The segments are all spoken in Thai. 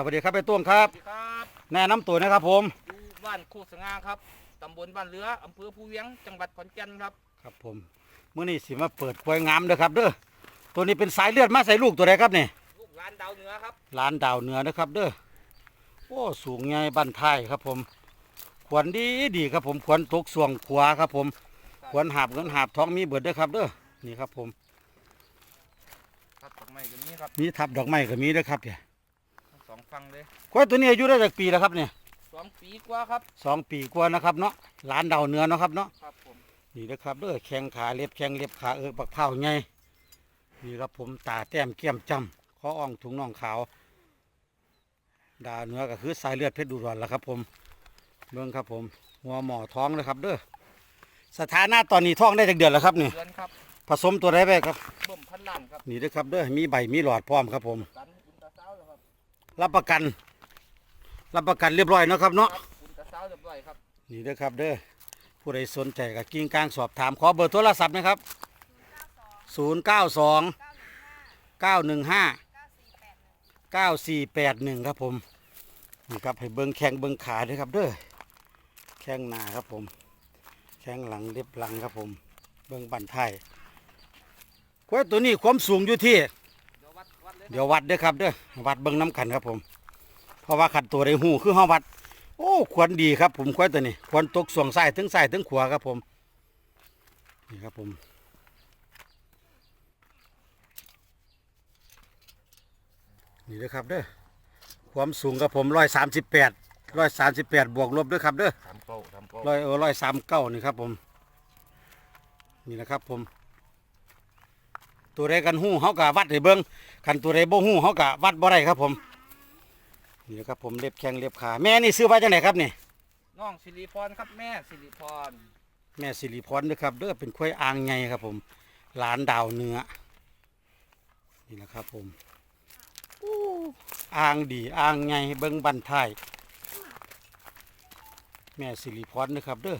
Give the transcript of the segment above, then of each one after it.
สวัสดีครับไปต้วงครับ สวัสดีครับแนะนำตัวนะครับผม อยู่บ้านโคกสง่าครับ ตำบลบ้านเรือ อำเภอภูเวียง จังหวัดขอนแก่นครับ ครับผมเมื่อนี้สิมาเปิดควายงามเด้อครับ เด้อ ตัวนี้เป็นสายเลือดมาใส่ลูกตัวใดครับนี่ลูกหลานดาวเหนือครับหลานดาวเหนือนะครับ เด้อ โอ้สูงใหญ่บั้นท้ายครับผม ขวนดีดีครับผม ขวนตกส่วงขวาครับผม ขวนหาบเงินหาบทองมีเบิดเด้อครับ เด้อ นี่ครับผม ครับดอกไม้ก็มีครับ มีทับดอกไม้ก็มีเด้อครับเนี่ย ทั้งสองฝั่งเลยควายตัวนี้อายุได้จากปีแล้วครับเนี่ยสองปีกว่าครับสองปีกว่านะครับเนาะหลานดาวเหนือเนาะครับเนาะครับผมนี่นะครับเด้อแข้งขาเล็บแข้งเล็บขาเออปักเผาไงนี่ครับผมตาแต้มเกี้ยมจำคออ่องถุงน่องขาว ดาวเหนือก็คือสายเลือดเพชรดูร้อนแล้วครับ ผมเบิ่งครับผมหัวหมอท้องเลยครับ เด้อสถานะตอนนี้ท้องได้จากเดือนแล้วครับนี่เดือนครับผสมตัวได้ไปครับเบิ่มพันล้านครับนี่เด้อครับเด้อมีใบมีหลอดพร้อมครับผมกัน รับประกัน รับประกันเรียบร้อยเนาะครับเนาะครับอุนตาเช้าเรียบร้อยครับนี่เด้อครับเด้อผู้ใดสนใจก็กิ้งกลางสอบถามขอเบอร์โทรศัพท์นะครับ 092 915 9481 ครับผมนี่ครับให้เบิ้งแข้งเบิ้งขาด้วยครับเด้อแข้งหน้าครับผม แข้งหลังเล็บหลังครับผม เบิ้งบันไทายควายตัวนี้ความสูงอยู่ที่เดี๋ยววัดวัด เลยเดี๋ยววัดเด้อครับเด้อวัดเบิ้งน้ำกันครับผม เพราะว่าขัดตัวได้หูคือห้าวัด โอ้ควรดีครับ ผมควายตัวนี้ควรตกส่วงซ้ายถึงซ้ายถึงขวาครับผมนี่ครับผมนี่เด้อครับเด้อความสูงกับผมร้อยสามสิบแปดร้อยสามสิบแปดบวกลบเด้วยครับเด้อทำเก้าทำเก้าร้อยเออร้อยสามเก้านี่ครับผม นี่นะครับผม ตัวใดกันหู้เขากะวัดให้เบิ้งคันตัวใดบ่หู้เขากะวัดบ่ได้ครับผมนี่นะครับผมเล็บแข้งเล็บขาแม่นี่ซื้อไว้จังไหนครับนี่น้องสิริพรครับแม่สิริพรแม่สิริพรเด้อครับเด้อเป็นควายอ่างไงครับผมหลานดาวเนื้อนี่นะครับผมอู้อ่างดีอ่างไงเบิ้งบันทายแม่สิริพรเด้อครับเด้อ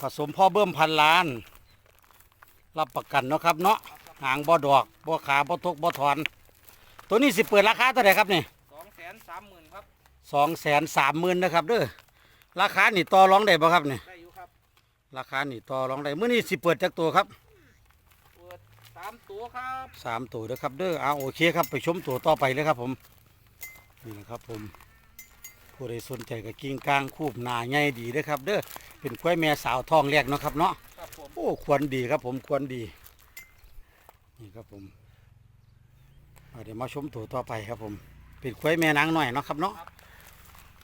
ผสมพ่อเบิ่มพันล้าน รับประกันเนาะครับเนาะ หางบ่ดอกบ่ขาบ่ทกบ่ถอน ตัวนี้สิเปิดราคาเท่าไหร่ครับนี่สองแสนสามหมื่นครับสองแสนสามหมื่นนะครับเด้อราคานี่ต่อรองได้บ่ครับนี่ได้อยู่ครับราคานี่ต่อรองได้มื้อนี้สิเปิดจากตัวครับเปิดสามตัวครับสามตัวนะครับเด้อเอาโอเคครับไปชมตัวต่อไปเลยครับผมนี่นะครับผมผู้ใดสนใจกับกิ้งกลางคูบหนาใหญ่ดีเด้อครับ เด้อเป็นควายแม่สาวทองแรกเนาะครับเนาะครับผมโอ้ควรดีครับผมควรดี นี่ครับผมเอาเดี๋ยวมาชมตัวต่อไปครับผมเป็นควายแม่นางหน่อยเนาะครับเนาะ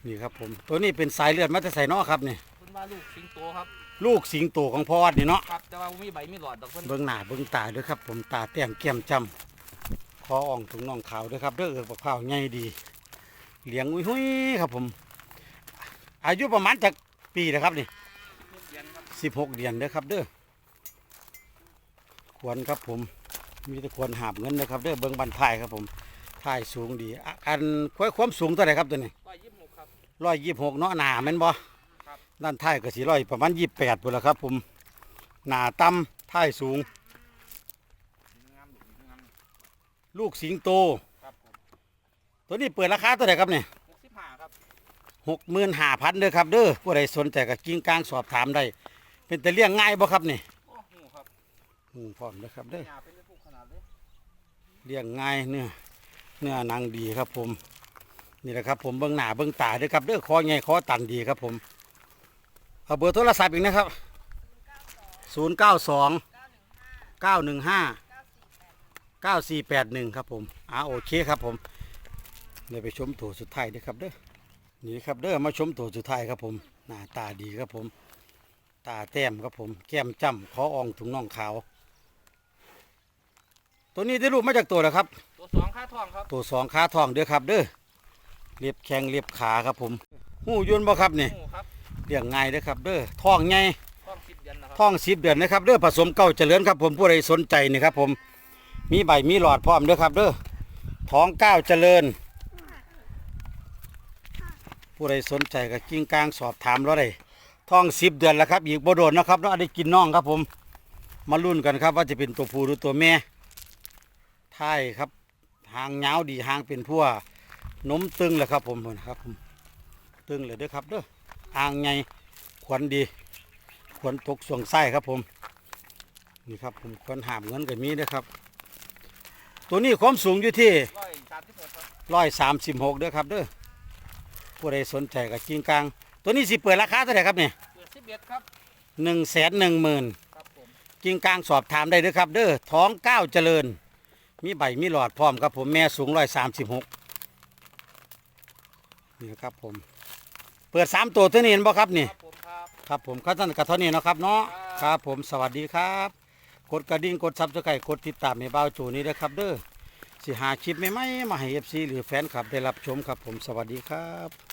นี่ครับผม ตัวนี้เป็นสายเลือดมาแต่ใส่เนาะครับนี่คุณว่าลูกสิงโตครับ ลูกสิงโตของพ่อวัดนี่เนาะครับแต่ว่ามีใบมีหลอดดอกเพิ่นเบิ้งหน้าเบิ้งตาด้วยครับ ผมตาแต้มแก้มจำคออ่องถุงน่องขาวด้วยครับเด้อเอือกปะเผาวใหญ่ดีเลี้ยงอุ้ยหุยครับผม อายุประมาณจากปีนะครับนี่ลูกเย็นครับสิบหกเดือนเด้อครับเด้อควรครับผม มีแต่ควรหาบเงินนะครับเด้อเบิ้งบันทายครับผมทายสูงดีอะอันควายความสูงเท่าไหร่ครับตัวนี้ร้อยยี่สิบหกครับร้อยยี่สิบหกเนาะหนาแม่นบ่ครับด้านท้ายก็สีร้อยประมาณยี่สิบแปดปุ่นละครับ ผมหนาต่ำท้ายสูงงามลูกงามลูกสิงโตครับผมตัวนี้เปิดราคาเท่าไหร่ครับเนี่ยหกสิบห้าครับหกหมื่นห้าพันเด้อครับเด้อผู้ใดสนใจก็กิ้งกลางสอบถามได้ เป็นแต่เลี้ยงง่ายบ่ครับนี่โอ้โหครับ อืมพร้อมนะครับเด้อเลี้ยงง่ายเนื้อเนื้อนังดีครับ ผม นี่แหละครับ ผมเบื้องหน้าเบื้องตาเด้อครับเด้อคอใหญ่คอตันดีครับ ผมเอาเบอร์โทรศัพท์อีกนะครับศูนย์เก้าสองเก้าหนึ่งห้าเก้าสี่แปดหนึ่งครับผมอ่าโอเคครับผมเดี๋ยวไปชมตัวสุดท้ายเด้อครับเด้อนี่ครับเด้อมาชมตัวสุดท้ายครับผมหน้าตาดีครับผม ตาแต้มครับผม แก้มจ้ำคออ่องถุงน่องขาว ตัวนี้ได้รูปมาจากตัวแล้วครับ ตัวสองค่าทองครับ ตัวสองขาทองเด้อครับ เด้อเรียบแข้งเรียบขาครับผมหูยนต์บ่ครับนี่โอ้ครับเลี้ยงง่ายเด้อครับ เด้อท้องใหญ่ทองสิบเดือนนะครับท้องสิบเดือนนะครับเด้อผสมเก้าเจริญครับ ผมผู้ใดสนใจนี่ครับ ผม มีใบมีหลอดพร้อมเด้อครับ เด้อท้องเก้าเจริญ ผู้ใดสนใจก็กิ้งกลางสอบถามเราได้ท้องสิบเดือนแล้วครับ อีกบ่โดนนะครับเนาะได้กินน้องครับผม มาลุ้นกันครับว่าจะเป็นตัวผู้หรือตัวแม่ ท้ายครับหางยาวดีหางเป็นพั่วนมตึงเลยครับผมเพิ่นนะครับผมตึงเลยเด้อครับเด้ออ่างใหญ่ขวัญดี ขวัญตกสวงไส้ครับผม นี่ครับผมขวัญหามเงินก็มีเด้อครับ ตัวนี้ความสูงอยู่ที่ร้อยสามสิบหกครับร้อยสามสิบหกเด้อครับเด้อผู้ใดสนใจกับจริงกลาง ตัวนี้สิเปิดราคาเท่าไหร่ครับเนี่ยเปิดสิบเอ็ดครับหนึ่งแสนหนึ่งหมื่นครับผมจริงกลางสอบถามได้เด้อครับ เด้อท้องเก้าวเจริญ มีใบมีหลอดพร้อมครับผมแม่สูงร้อยสามสิบหกนี่นะครับผม เปิดสามตัวเท่านี้เห็นบ่ครับนี่ครับผมครับครับผมข้าท่านกับเท่านี้เนาะครับเนาะคครัรับบผมสวัสดีครับ กดกระดิ่งกดซับสไครต์กดติดตามในบ้าวจูนี้นะครับเด้อสิหาคลิปใหม่ๆมาให้เอฟซีหรือแฟนคลับได้รับชมครับผมสวัสดีครับ